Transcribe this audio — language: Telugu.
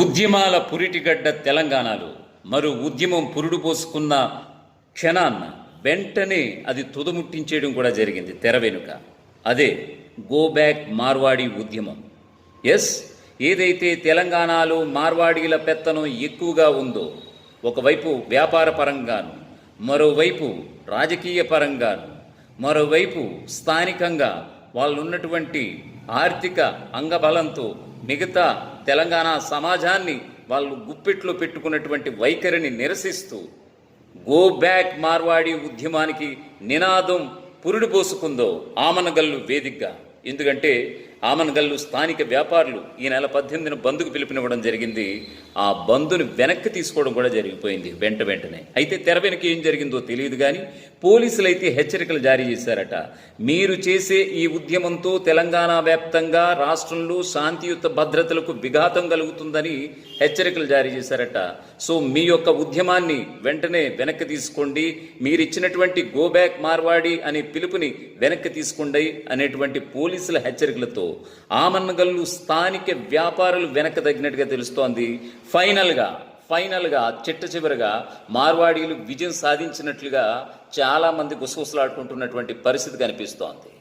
ఉద్యమాల పురిటిగడ్డ తెలంగాణలో మరో ఉద్యమం పురుడు పోసుకున్న క్షణాన్న వెంటనే అది తుదముట్టించేయడం కూడా జరిగింది తెర వెనుక. అదే గో బ్యాక్ మార్వాడి ఉద్యమం. ఎస్ ఏదైతే తెలంగాణలో మార్వాడీల పెత్తనం ఎక్కువగా ఉందో ఒకవైపు వ్యాపార పరంగాను మరోవైపు రాజకీయ పరంగాను మరోవైపు స్థానికంగా వాళ్ళు ఉన్నటువంటి ఆర్థిక అంగబలంతో మిగతా తెలంగాణ సమాజాన్ని వాళ్ళు గుప్పెట్లో పెట్టుకున్నటువంటి వైఖరిని నిరసిస్తూ గో బ్యాక్ మార్వాడి ఉద్యమానికి నినాదం పురుడు పోసుకుందో ఆమనగల్లు వేదికగా. ఎందుకంటే ఆమనగల్లు స్థానిక వ్యాపారులు ఈ నెల పద్దెనిమిదిన బంధుకు పిలుపునివ్వడం జరిగింది. ఆ బంధుని వెనక్కి తీసుకోవడం కూడా జరిగిపోయింది వెంట వెంటనే. అయితే తెర వెనక ఏం జరిగిందో తెలియదు కానీ పోలీసులు అయితే హెచ్చరికలు జారీ చేశారట. మీరు చేసే ఈ ఉద్యమంతో తెలంగాణ వ్యాప్తంగా రాష్ట్రంలో శాంతియుత భద్రతలకు విఘాతం కలుగుతుందని హెచ్చరికలు జారీ చేశారట. సో మీ యొక్క ఉద్యమాన్ని వెంటనే వెనక్కి తీసుకోండి. మీరిచ్చినటువంటి go back go back Marwadi అనే పిలుపుని వెనక్కి తీసుకోండి అనేటువంటి పోలీసుల హెచ్చరికలతో ఆమన్నగల్లు స్థానిక వ్యాపారులు వెనక తగ్గినట్టుగా తెలుస్తోంది. ఫైనల్గా ఫైనల్గా చిట్ట చివరిగా మార్వాడీలు విజయం సాధించినట్లుగా చాలామంది గుసగుసలాడుకుంటున్నటువంటి పరిస్థితి కనిపిస్తోంది.